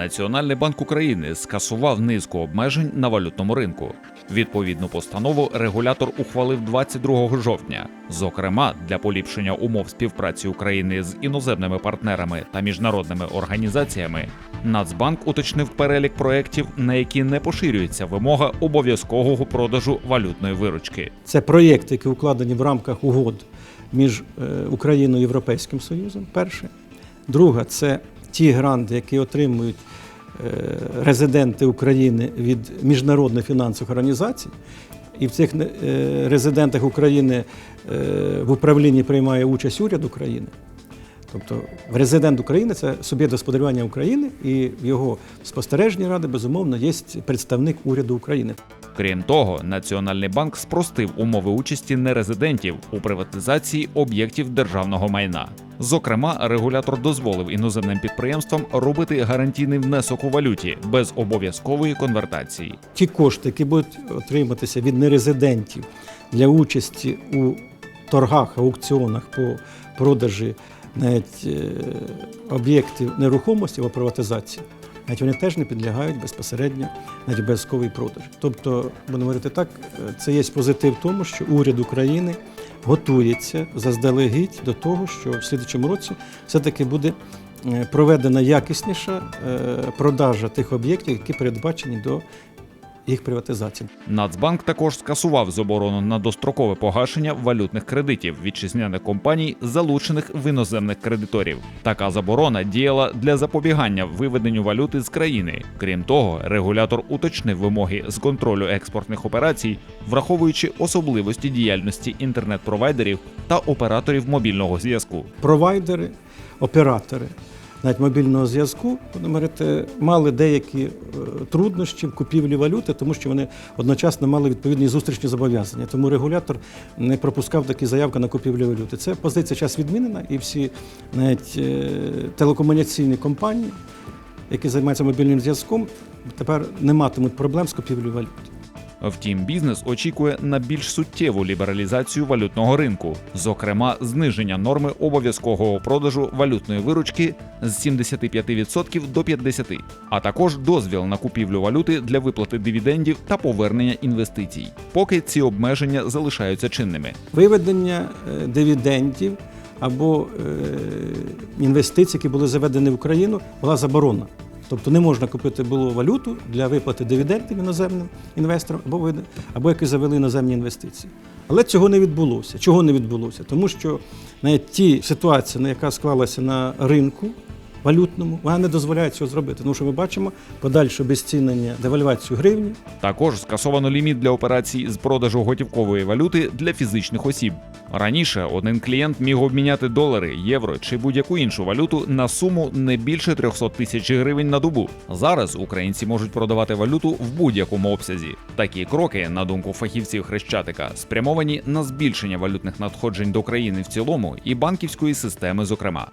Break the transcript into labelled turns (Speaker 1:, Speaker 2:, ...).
Speaker 1: Національний банк України скасував низку обмежень на валютному ринку. Відповідну постанову регулятор ухвалив 22 жовтня. Зокрема, для поліпшення умов співпраці України з іноземними партнерами та міжнародними організаціями, Нацбанк уточнив перелік проєктів, на які не поширюється вимога обов'язкового продажу валютної виручки.
Speaker 2: Це проєкти, які укладені в рамках угод між е, Україною і Європейським Союзом. Перше. Друге, це ті гранти, які отримують е, резиденти України від міжнародних фінансових організацій. І в цих е, резидентах України е, в управлінні приймає участь уряд України. Тобто резидент України це суб'єкт господарювання України, і в його спостережній ради, безумовно, є представник уряду України.
Speaker 1: Крім того, Національний банк спростив умови участі нерезидентів у приватизації об'єктів державного майна. Зокрема, регулятор дозволив іноземним підприємствам робити гарантійний внесок у валюті без обов'язкової конвертації.
Speaker 2: ті кошти, які будуть отриматися від нерезидентів для участі у торгах, аукціонах по продажі навіть е, об'єктів нерухомості або приватизації, навіть вони теж не підлягають безпосередньо навіть обов'язковій продажі. Тобто, будемо говорити так, е, це є позитив в тому, що уряд України готується заздалегідь до того, що в слідчому році все-таки буде е, проведена якісніша е, продажа тих об'єктів, які передбачені до їх приватизації.
Speaker 1: Нацбанк також скасував заборону на дострокове погашення валютних кредитів вітчизняних компаній, залучених в іноземних кредиторів. Така заборона діяла для запобігання виведенню валюти з країни. Крім того, регулятор уточнив вимоги з контролю експортних операцій, враховуючи особливості діяльності інтернет-провайдерів та операторів мобільного зв'язку.
Speaker 2: Провайдери, оператори навіть мобільного зв'язку будемо мали деякі е, труднощі в купівлі валюти, тому що вони одночасно мали відповідні зустрічні зобов'язання. Тому регулятор не пропускав такі заявки на купівлю валюти. Це позиція час відмінена, і всі навіть е, телекомунікаційні компанії, які займаються мобільним зв'язком, тепер не матимуть проблем з купівлею валюти.
Speaker 1: Втім, бізнес очікує на більш суттєву лібералізацію валютного ринку, зокрема, зниження норми обов'язкового продажу валютної виручки з 75% до 50%, а також дозвіл на купівлю валюти для виплати дивідендів та повернення інвестицій. Поки ці обмеження залишаються чинними.
Speaker 2: Виведення е, дивідендів або е, інвестицій, які були заведені в Україну, була заборона. Тобто не можна купити було валюту для виплати дивідендів іноземним інвесторам або або які завели іноземні інвестиції. Але цього не відбулося. Чого не відбулося? Тому що навіть ті ситуації, яка склалася на ринку валютному, вона не дозволяє цього зробити. Тому що ми бачимо подальше обезцінення, девальвацію гривні,
Speaker 1: Також скасовано ліміт для операцій з продажу готівкової валюти для фізичних осіб. Раніше один клієнт міг обміняти долари, євро чи будь-яку іншу валюту на суму не більше 300 тисяч гривень на добу. Зараз українці можуть продавати валюту в будь-якому обсязі. Такі кроки, на думку фахівців Хрещатика, спрямовані на збільшення валютних надходжень до країни в цілому і банківської системи, зокрема.